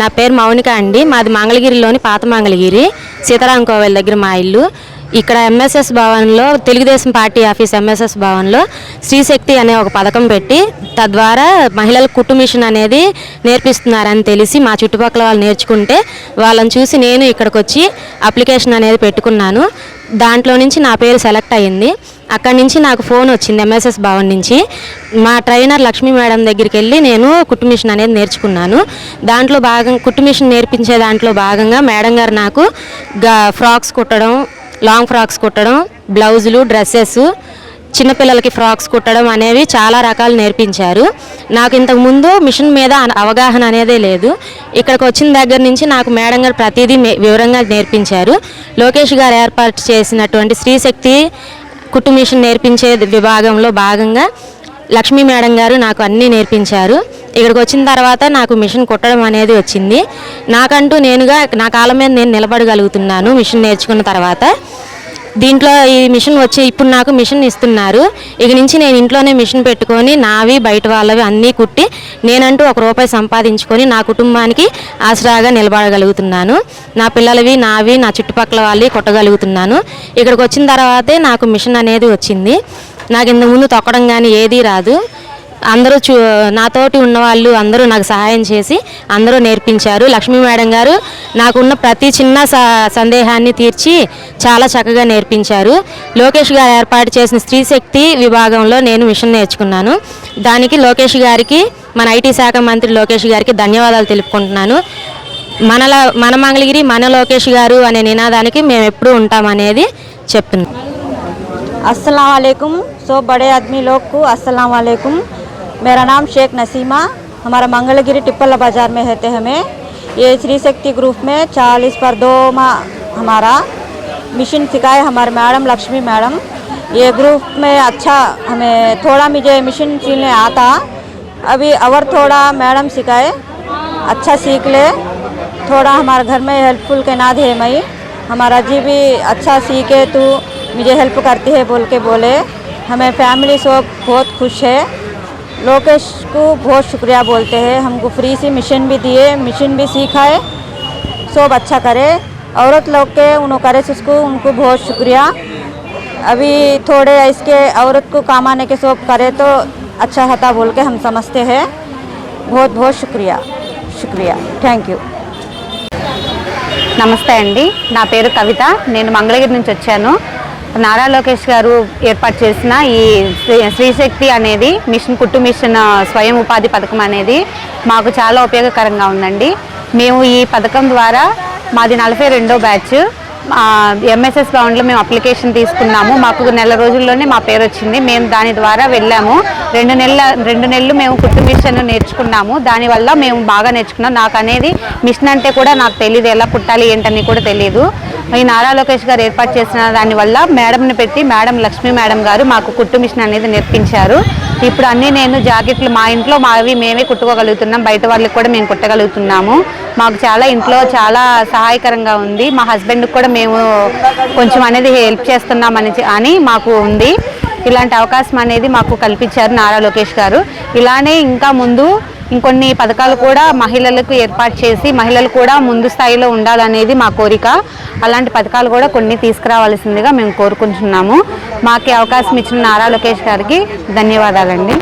నా పేరు మౌనిక అండి. మాది మంగళగిరిలోని పాత మంగళగిరి సీతారాం కోవెల దగ్గర మా ఇల్లు. ఇక్కడ ఎంఎస్ఎస్ భవన్లో తెలుగుదేశం పార్టీ ఆఫీస్ ఎంఎస్ఎస్ భవన్లో శ్రీశక్తి అనే ఒక పథకం పెట్టి తద్వారా మహిళల కుట్టు మిషన్ అనేది నేర్పిస్తున్నారని తెలిసి మా చుట్టుపక్కల వాళ్ళు నేర్చుకుంటే వాళ్ళని చూసి నేను ఇక్కడికి వచ్చి అప్లికేషన్ అనేది పెట్టుకున్నాను. దాంట్లో నుంచి నా పేరు సెలెక్ట్ అయ్యింది. అక్కడి నుంచి నాకు ఫోన్ వచ్చింది ఎంఎస్ఎస్ భవన్ నుంచి. మా ట్రైనర్ లక్ష్మీ మేడం దగ్గరికి వెళ్ళి నేను కుట్టు మిషన్ అనేది నేర్చుకున్నాను. దాంట్లో భాగం కుట్టు మిషన్ నేర్పించే దాంట్లో భాగంగా మేడం గారు నాకు గా ఫ్రాక్స్ కుట్టడం లాంగ్ ఫ్రాక్స్ కుట్టడం బ్లౌజులు డ్రెస్సెస్ చిన్నపిల్లలకి ఫ్రాక్స్ కుట్టడం అనేవి చాలా రకాలు నేర్పించారు. నాకు ఇంతకు ముందు మిషన్ మీద అవగాహన అనేదే లేదు. ఇక్కడికి వచ్చిన దగ్గర నుంచి నాకు మేడం గారు ప్రతిదీ మే- వివరంగా నేర్పించారు. లోకేష్ గారు ఏర్పాటు చేసినటువంటి స్త్రీశక్తి కుట్టు మిషన్ నేర్పించే విభాగంలో భాగంగా లక్ష్మీ మేడం గారు నాకు అన్నీ నేర్పించారు. ఇక్కడికి వచ్చిన తర్వాత నాకు మిషన్ కుట్టడం అనేది వచ్చింది. నాకంటూ నేనుగా నా కాలం మీద నేను నిలబడగలుగుతున్నాను మిషన్ నేర్చుకున్న తర్వాత. దీంట్లో ఈ మిషన్ వచ్చి ఇప్పుడు నాకు మిషన్ ఇస్తున్నారు. ఇక నుంచి నేను ఇంట్లోనే మిషన్ పెట్టుకొని నావి బయట వాళ్ళవి అన్నీ కుట్టి నేనంటూ ఒక రూపాయి సంపాదించుకొని నా కుటుంబానికి ఆసరాగా నిలబడగలుగుతున్నాను. నా పిల్లలవి నావి నా చుట్టుపక్కల వాళ్ళవి కుట్టగలుగుతున్నాను. ఇక్కడికి వచ్చిన తర్వాతే నాకు మిషన్ అనేది వచ్చింది. నాకు ఇంతకుముందు ముందు తొక్కడం కానీ ఏదీ రాదు. అందరూ చూ నాతోటి ఉన్నవాళ్ళు అందరూ నాకు సహాయం చేసి అందరూ నేర్పించారు లక్ష్మీ మేడం గారు నాకున్న ప్రతి చిన్న స- సందేహాన్ని తీర్చి చాలా చక్కగా నేర్పించారు లోకేష్ గారు ఏర్పాటు చేసిన స్త్రీశక్తి విభాగంలో నేను మిషన్ నేర్చుకున్నాను దానికి లోకేష్ గారికి మన ఐటీ శాఖ మంత్రి లోకేష్ గారికి ధన్యవాదాలు తెలుపుకుంటున్నాను మనల మన మంగళగిరి మన లోకేష్ గారు అనే నినాదానికి మేము ఎప్పుడూ ఉంటామనేది చెప్తున్నాం अस्सलाम वालेकुम सो बड़े आदमी लोग को अस्सलाम वालेकुम मेरा नाम शेख नसीमा, हमारा मंगलगिरी टिप्पला बाज़ार में रहते हमें। ये श्री शक्ति ग्रुप में चालीस पर दो माह हमारा मिशन सिखाए हमारे मैडम, लक्ष्मी मैडम। ये ग्रुप में अच्छा हमें थोड़ा मुझे मिशन सिलने आता। अभी और थोड़ा मैडम सिखाए अच्छा सीख ले। थोड़ा हमारे घर में हेल्पफुल के नाद है मई। हमारा जी भी अच्छा सीखे, तू मुझे हेल्प करती है, बोल के बोले। हमें फैमिली सब बहुत खुश है। लोकेश को बहुत शुक्रिया बोलते हैं हमको फ्री से मिशन भी दिए मिशन भी सीखाए सब अच्छा करे औरत लोग के उन्होंने करे से उसको उनको बहुत शुक्रिया अभी थोड़े इसके औरत को काम आने के सब करे तो अच्छा होता बोल के हम समझते हैं बहुत बहुत शुक्रिया शुक्रिया थैंक यू నమస్తే అండి నా పేరు కవిత నేను మంగళగిరి నుంచి వచ్చాను నారా లోకేష్ గారు ఏర్పాటు చేసిన ఈ శ్రీశక్తి అనేది మిషన్ కుట్టు మిషన్ స్వయం ఉపాధి పథకం అనేది మాకు చాలా ఉపయోగకరంగా ఉందండి. మేము ఈ పథకం ద్వారా మాది నలభై రెండో బ్యాచ్ ఎంఎస్ఎస్ గ్రౌండ్లో మేము అప్లికేషన్ తీసుకున్నాము. మాకు నెల రోజుల్లోనే మా పేరు వచ్చింది. మేము దాని ద్వారా వెళ్ళాము. రెండు నెలల రెండు నెలలు మేము కుట్టు మిషన్ నేర్చుకున్నాము. దానివల్ల మేము బాగా నేర్చుకున్నాం. నాకు అనేది మిషన్ అంటే కూడా నాకు తెలియదు ఎలా పుట్టాలి ఏంటని కూడా తెలియదు ఈ నారా లోకేష్ గారు ఏర్పాటు చేసిన దానివల్ల మేడంని పెట్టి మేడం లక్ష్మీ మేడం గారు మాకు కుట్టు మిషన్ అనేది నేర్పించారు. ఇప్పుడు అన్నీ నేను జాకెట్లు మా ఇంట్లో మావి మేమే కుట్టుకోగలుగుతున్నాం. బయట వాళ్ళకి కూడా మేము కుట్టగలుగుతున్నాము. మాకు చాలా ఇంట్లో చాలా సహాయకరంగా ఉంది. మా హస్బెండ్కి కూడా మేము కొంచెం అనేది హెల్ప్ చేస్తున్నామని అని మాకు ఉంది. ఇలాంటి అవకాశం అనేది మాకు కల్పించారు నారా లోకేష్ గారు. ఇలానే ఇంకా ముందు ఇంకొన్ని పథకాలు కూడా మహిళలకు ఏర్పాటు చేసి మహిళలు కూడా ముందు స్థాయిలో ఉండాలనేది మా కోరిక. అలాంటి పథకాలు కూడా కొన్ని తీసుకురావాల్సిందిగా మేము కోరుకుంటున్నాము. మాకు అవకాశం ఇచ్చిన నారా లోకేష్ గారికి ధన్యవాదాలండి.